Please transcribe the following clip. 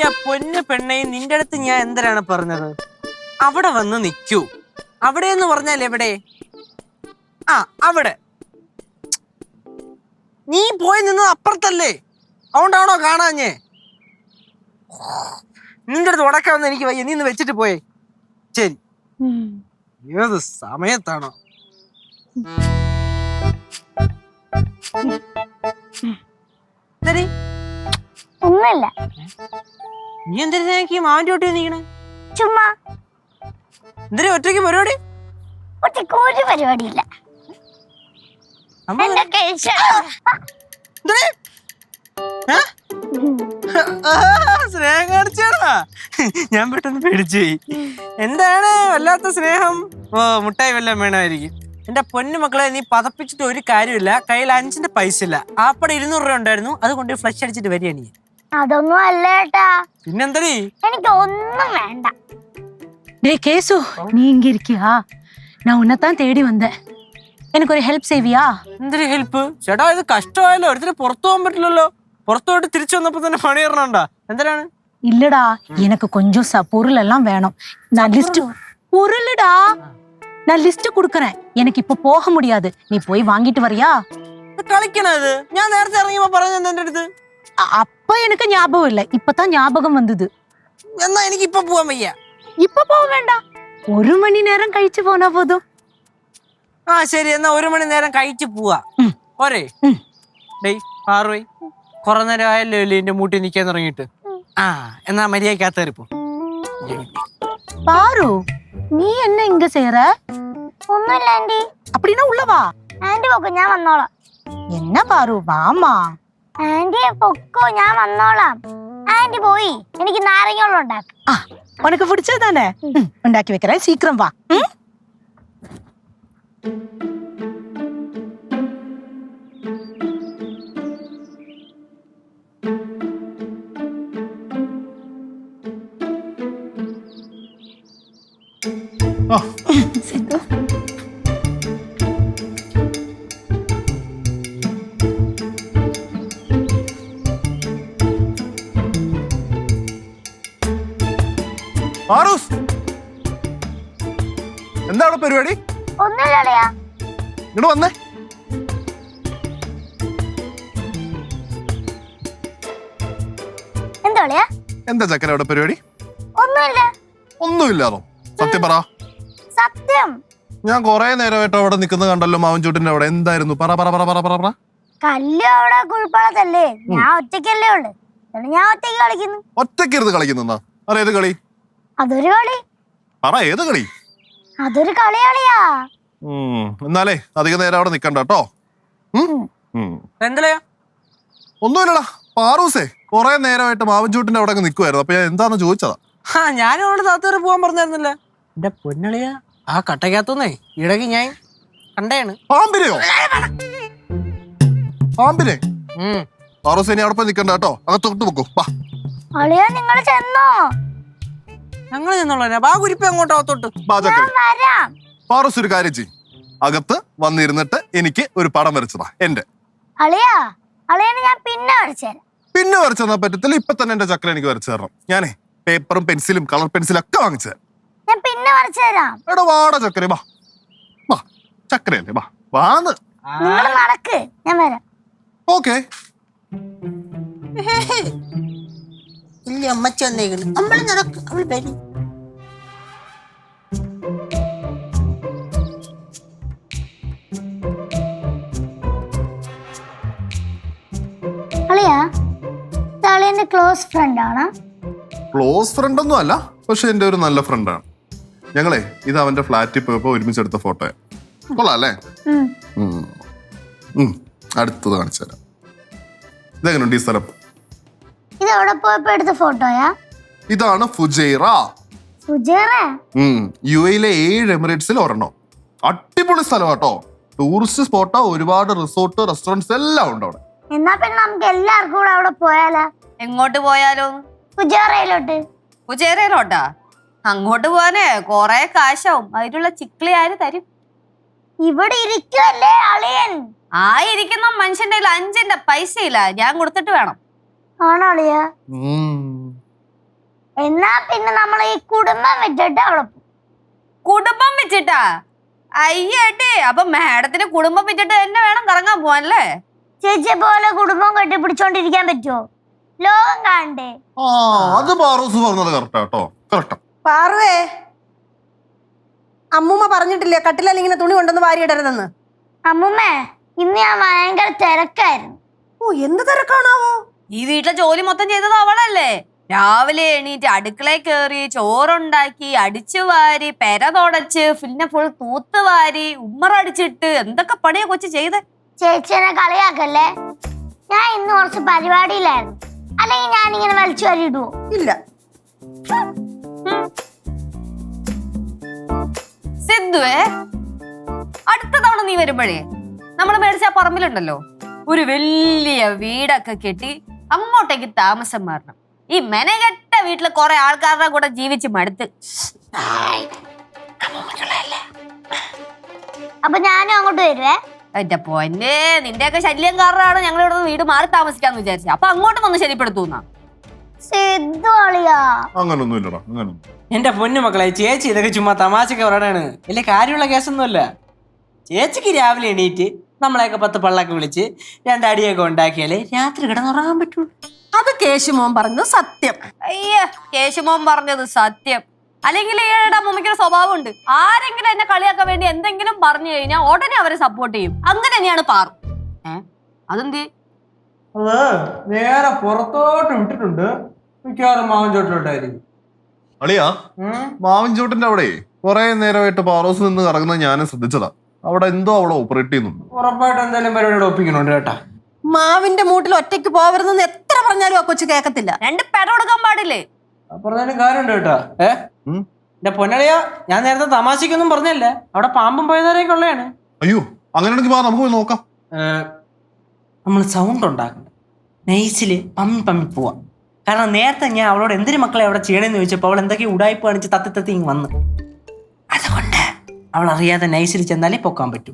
എന്റെ പൊന്ന് പെണ്ണയും നിന്റെ അടുത്ത് ഞാൻ എന്തരാണ് പറഞ്ഞത്? അവിടെ വന്ന് നിൽക്കൂ അവിടെ എന്ന് പറഞ്ഞാൽ എവിടെ? ആ അവിടെ. നീ പോയി നിന്നത് അപ്പുറത്തല്ലേ? അതുകൊണ്ടാണോ കാണാഞ്ഞേ? നിന്റെ അടുത്ത് ഉടക്കാൻ വന്ന് എനിക്ക് വയ്യ. നീ ഇന്ന് വെച്ചിട്ട് പോയേ. ശരി. ഏത് സമയത്താണോ? എന്തടി? ഒന്നുമില്ല നീ എന്തിനാ എനിക്ക് ഈ മാവിന്റെ ഒട്ടി നിൽക്കണേ? ചുമ്മാ. എന്തിനാ ഒറ്റയ്ക്ക് പരിപാടി? ഒറ്റയ്ക്ക് ഒരു പരിപാടിയില്ല. സ്നേഹം കാണിച്ചാടാ ഞാൻ പെട്ടെന്ന് പേടിച്ചു പോയി. എന്താണ് വല്ലാത്ത സ്നേഹം? ഓ മുട്ടായി വല്ലതും വേണമായിരിക്കും. എന്റെ പൊന്നു മക്കളെ നീ പതപ്പിച്ചിട്ട് ഒരു കാര്യമില്ല. കയ്യിൽ അഞ്ചിന്റെ പൈസ ഇല്ല. ആപ്പടെ ഇരുന്നൂറ് രൂപ ഉണ്ടായിരുന്നു. അതുകൊണ്ട് ഫ്ലഷ് അടിച്ചിട്ട് വരികയാണ് നീ. അതൊന്നും അല്ല ഏട്ടാ പിന്നെന്തടി എനിക്ക് ഒന്നും വേണ്ട டேய் கேசு நீ இங்க இருக்கியா நான் உன்னைத்தான் தேடி வந்தேன் எனக்கு ஒரு ஹெல்ப் செய்வியா എന്തൊരു ഹെൽപ്പ് ചേട്ടാ ഇത് കഷ്ടമായല്ലോ ഒരുത്തിന് പുറത്തു പോകാൻ പറ്റില്ലല്ലോ പുറത്തു പോയിട്ട് തിരിച്ചു വന്നപ്പോ തന്നെ പണി ഇറണണ്ടാ എന്തിനാണ് இல்லடா எனக்கு கொஞ்சம் ச பொருள் எல்லாம் வேணும் நான் லிஸ்ட் பொருளுடா நான் லிஸ்ட் கொடுக்கறேன் எனக்கு இப்ப போக முடியாது நீ போய் வாங்கிட்டு வரியா ഇത് കളിക്കണോ ഇത് ഞാൻ നേരത്തെ ഇറങ്ങിയപ്പോ പറഞ്ഞത് എന്റെ അടുത്ത് அ- அப்ப எனக்கு ஞாபகம் இல்லை இப்பதான் ஞாபகம் வந்தது എന്നാ എനിക്ക് ഇപ്പൊ പോവാൻ വയ്യ இப்ப போக வேண்டாம் ஒரு மணி நேரம் கழிச்சு போனா போதும் ആ ശരി എന്നാ ഒരു മണി നേരം കഴിച്ചു പോവാ ഉം. പോരെ ഉം. ഡേയ് ആറുപോയി കുറെ നേരം ആയല്ലോ ഇല്ലേ എന്റെ മൂട്ടി നിക്കാൻ തുടങ്ങിയിട്ട് ആ എന്നാ മര്യാദക്കകത്തേറിപ്പോ பாரு நீ என்ன இங்க செய்யற ഒന്നുമില്ല ആന്റി அப்படின்னா உள்ளவா ആന്റി പൊക്കോ ഞാൻ വന്നോളാം என்ன பாரு வாமா ആന്റി പൊക്കോ ഞാൻ വന്നോളാം. ആന്റി പോയി. എനിക്ക് നാരങ്ങളും ഉണ്ടാക്കും. ആ ഉനക്ക് പിടിച്ചത് തന്നെ? ഉണ്ടാക്കി വെക്കറേ സീക്രം വാ. സിദ്ധു. മാറൂസ് എന്താണ് പരിപാടി? ഇങ്ങോട്ട് വന്നേ. എന്താ ചക്കര അവിടെ പരിപാടി? ഒന്നുമില്ല. ഒന്നുമില്ലാതോ സത്യം പറ. സത്യം. ഞാൻ കൊറേ നേരമായിട്ട് അവിടെ നിൽക്കുന്നത് കണ്ടല്ലോ മാവൻ ചൂട്ടിന്റെ അവിടെ. എന്തായിരുന്നു? പറ പറ പറ പറ പറ. പറ കല്ല് അവിടെ കുഴിപ്പളത്തല്ലേ? ഞാൻ ഒറ്റയ്ക്കല്ലേ ഉള്ളു. ഞാൻ ഒറ്റയ്ക്ക് കളിക്കുന്നു. ഒറ്റയ്ക്ക് ഇരുന്ന് കളിക്കുന്ന അറിയത് കളി? അതൊരു കളി. പറ ഏത് കളി? അതൊരു കളി കളിയാ എന്നാലേ അധിക നേരം അവിടെ നിക്കണ്ട കേട്ടോ. എന്തലയാ ഒന്നുമില്ലടാ പാറൂസേ കൊറേ നേരമായിട്ട് മാവൻ ചൂട്ടിന്റെ അവിടെ നിൽക്കുമായിരുന്നു അപ്പൊ ഞാൻ എന്താന്ന് ചോദിച്ചതാ? ആ ഞാനും അവിടെ താത്തേറി പോവാൻ പറഞ്ഞായിരുന്നില്ല. എന്റെ പൊന്നളിയ ആ കട്ടക്കകത്തുനിന്നേ ഇടയ്ക്ക് ഞാൻ കണ്ടേണ് പാമ്പിനെയോ? പാമ്പിനെ? പാറൂസേനി അവിടെ പോയി നിക്കണ്ട കേട്ടോ. അകത്തോട്ട് വെക്കൂ അളിയാ നിങ്ങൾ ചെന്നോ. ഞങ്ങൾ ചെന്നോളാം ബാ കുരിപ്പ് അകത്തോട്ട്. വാ വരാം. പാറൂസ് ഒരു കാര്യം ചെയ്യും. അകത്ത് വന്നിരുന്നിട്ട് എനിക്ക് ഒരു പടം വരച്ചതാ എന്റെ. അളിയാ അളിയനെ ഞാൻ പിന്നെ വരച്ചുതരാം പിന്നെ വരച്ചു തന്നാ പറ്റത്തില്ല ഇപ്പൊ തന്നെ എന്റെ ചക്ര എനിക്ക് വരച്ചു തരണം. ഞാനേ പേപ്പറും പെൻസിലും കളർ പെൻസിലും ഒക്കെ വാങ്ങിച്ചു തരാം. ഞാൻ പിന്നെ വരച്ചു തരാം. എടാ വാടാ ചക്കര വാ. വാ ചക്കരയല്ലേ വാ. വാന്ന്. നിങ്ങൾ നടക്ക്. ഇല്ല വന്നേക്കുന്നു നമ്മൾ നടക്ക് അവൾ വരും അളിയാ ഇത് അളിയന്റെ ക്ലോസ് ഫ്രണ്ട് ആണ്. ക്ലോസ് ഫ്രണ്ട് ഒന്നും അല്ല പക്ഷെ എന്റെ ഒരു നല്ല ഫ്രണ്ടാണ് ഞങ്ങളെ ഇത് അവന്റെ ഫ്ലാറ്റിൽ പോയപ്പോ ഒരുമിച്ചെടുത്ത ഫോട്ടോ കൊള്ളാം അല്ലേ? ഉം. ഉം. ഉം. അടുത്തത് കാണിച്ചു തരാം ഇതെങ്ങനെയുണ്ട് ഈ സ്ഥലം? ഇത് എവിടെ പോയപ്പോ എടുത്ത ഫോട്ടോയാ? ഇതാണ് ഫുജൈറ ഫുജൈറ. യു എയിലെ ഏഴ് എമിറേറ്റ്സിൽ ഒരെണ്ണം. അടിപൊളി സ്ഥലം കേട്ടോ ടൂറിസ്റ്റ് സ്പോട്ടോ ഒരുപാട് റിസോർട്ട് റെസ്റ്റോറന്റ്സ് എല്ലാം ഉണ്ട് അവിടെ. എന്നാ പിന്നെ നമുക്ക് എല്ലാവർക്കും കൂടെ അവിടെ പോയാലോ? എങ്ങോട്ട് പോയാലോ? ഫുജൈറയിലോട്ട് ഫുജൈറയിലോട്ടാ അങ്ങോട്ട് പോവാനേ കൊറേ കാശാവും. അതിനുള്ള ചിക്ലി ആര് തരും? ഇവിടെ ഇരിക്കുവല്ലേ അളിയൻ? ആ ഇരിക്കുന്ന മനുഷ്യന്റെ കയ്യിൽ അഞ്ചിന്റെ പൈസ ഇല്ല ഞാൻ കൊടുത്തിട്ട് വേണം. ആണോ അളിയ എന്നാ പിന്നെ നമ്മൾ ഈ കുടുംബം വിട്ടിട്ട് അവിടെ കുടുംബം വെച്ചിട്ടാ അയ്യേട്ടേ അപ്പൊ മാഡത്തിന് കുടുംബം വെച്ചിട്ട് തന്നെ വേണം കറങ്ങാൻ പോവാനല്ലേ ചേച്ചിയെ പോലെ കുടുംബം കെട്ടിപ്പിടിച്ചോണ്ടിരിക്കാൻ പറ്റുമോ ലോകം കാണണ്ടേ? ആ അത് പാറൂസ് പറഞ്ഞത് കറക്റ്റാ കേട്ടോ. കറക്റ്റാ പാറുവേ അമ്മൂമ്മ പറഞ്ഞിട്ടില്ലേ കട്ടിലല്ല ഇങ്ങനെ തുണി കൊണ്ടൊന്ന് വാരിയിടരുതെന്ന് അമ്മുമ്മേ ഇന്ന് ഞാൻ ഭയങ്കര തിരക്കായിരുന്നു. ഓ എന്ത് തിരക്കാണാവോ? ഈ വീട്ടിലെ ജോലി മൊത്തം ചെയ്തത് അവളല്ലേ? രാവിലെ എണീറ്റ് അടുക്കളയിൽ കയറി ചോറുണ്ടാക്കി അടിച്ചു വാരി പെര തുടച്ച് പിന്നെ ഫുൾ തൂത്ത് വാരി ഉമ്മറടിച്ചിട്ട് എന്തൊക്കെ പണിയാ കൊച്ചു ചെയ്ത്? ചേച്ചിനെ കളിയാക്കല്ലേ? ഞാൻ ഇന്ന് കുറച്ച് പരിപാടിയിലായിരുന്നു. അല്ലെങ്കിൽ ഞാൻ ഇങ്ങനെ വലിച്ചു വരിടുവോ ഇല്ല. സിദ്ധുവേ അടുത്ത തവണ നീ വരുമ്പോഴേ നമ്മൾ മേടിച്ച പറമ്പിലുണ്ടല്ലോ ഒരു വലിയ വീടൊക്കെ കെട്ടി അങ്ങോട്ടേക്ക് താമസം മാറണം. ഈ മെനകെട്ട വീട്ടിൽ കുറെ ആൾക്കാരുടെ കൂടെ ജീവിച്ച് മടുത്ത്. അപ്പൊ ഞാനും അങ്ങോട്ട് വരുവേ. എന്റെ പൊന്നെ നിന്റെയൊക്കെ ശല്യം കാരണമാണ് ഞങ്ങൾ ഇവിടെ വീട് മാറി താമസിക്കാന്ന് വിചാരിച്ച അപ്പൊ അങ്ങോട്ട് വന്ന് ശരിപ്പെടുത്തൂന്നാ സിദ്ധു അളിയാ. അങ്ങനൊന്നും ഇല്ലടാ അങ്ങനൊന്നും എന്റെ പൊന്നു മക്കളെ ചേച്ചി ഇതൊക്കെ ചുമ്മാ തമാശക്ക് പറയണാണ് വലിയ കാര്യമുള്ള കേസൊന്നുമല്ല. ചേച്ചിക്ക് രാവിലെ എണീറ്റ് നമ്മളെയൊക്കെ പത്ത് പള്ളൊക്കെ വിളിച്ച് രണ്ടടിയൊക്കെ ഉണ്ടാക്കിയാലേ രാത്രി കിടന്നുറങ്ങാൻ പറ്റുള്ളൂ. അത് കേശുമോൻ പറഞ്ഞത് സത്യം. അയ്യ കേശുമോൻ പറഞ്ഞത് സത്യം. അല്ലെങ്കിൽ ഈയിടെ സ്വഭാവം സ്വഭാവമുണ്ട്. ആരെങ്കിലും എന്നെ കളിയാക്കാൻ വേണ്ടി എന്തെങ്കിലും പറഞ്ഞു കഴിഞ്ഞാൽ ഉടനെ അവരെ സപ്പോർട്ട് ചെയ്യും. അങ്ങനെ തന്നെയാണ് പാറു. ഏ? അതെന്ത്? അത് നേരെ പുറത്തോട്ട് വിട്ടിട്ടുണ്ട്. മിക്കവാറും മാവൻ ചോട്ടിലോട്ടായിരിക്കും അളിയാ മാവിൻ ചോട്ടിന്റെ അവിടെ കുറെ നേരമായിട്ട് പാറോസ് നിന്ന് കറങ്ങുന്നത് ഞാനും ശ്രദ്ധിച്ചതാ. അവിടെ എന്തോ അവളെ ഓപ്പറേറ്റ് ചെയ്യുന്നുണ്ട്. ഉറപ്പായിട്ട് എന്തായാലും പരിപാടി ഒപ്പിക്കണുണ്ട് കേട്ടാ. മാവിന്റെ മൂട്ടിൽ ഒറ്റയ്ക്ക് പോവരുതെന്ന് എത്ര പറഞ്ഞാലും ആ കൊച്ചു കേക്കത്തില്ല. രണ്ട് പെട കൊടുക്കാൻ പാടില്ലേ? പറഞ്ഞാലും കാര്യമുണ്ട് കേട്ടാ. ഏ? ഉം. എന്റെ പൊന്നളിയ ഞാൻ നേരത്തെ തമാശക്കൊന്നും പറഞ്ഞല്ല? അവിടെ പാമ്പും പോയതാരൊക്കെ ഉള്ളതാണ്. അയ്യോ അങ്ങനെയാണെങ്കിൽ വാ നമുക്ക് പോയി നോക്കാം. നമ്മൾ സൗണ്ട് ഉണ്ടാക്കണം. നൈസിൽ പമ്മി പമ്മി പോവാം. കാരണം നേരത്തെ ഞാൻ അവളോട് എന്തിനു മക്കളെ അവിടെ ചെയ്യണമെന്ന് ചോദിച്ചപ്പോൾ അവൾ എന്തൊക്കെ ഉടായ്പ കാണിച്ച് തത്തി തത്തി ഇങ്ങ് വന്ന്. അതുകൊണ്ട് അവൾ അറിയാതെ നൈസിൽ ചെന്നാലേ പൊക്കാൻ പറ്റൂ.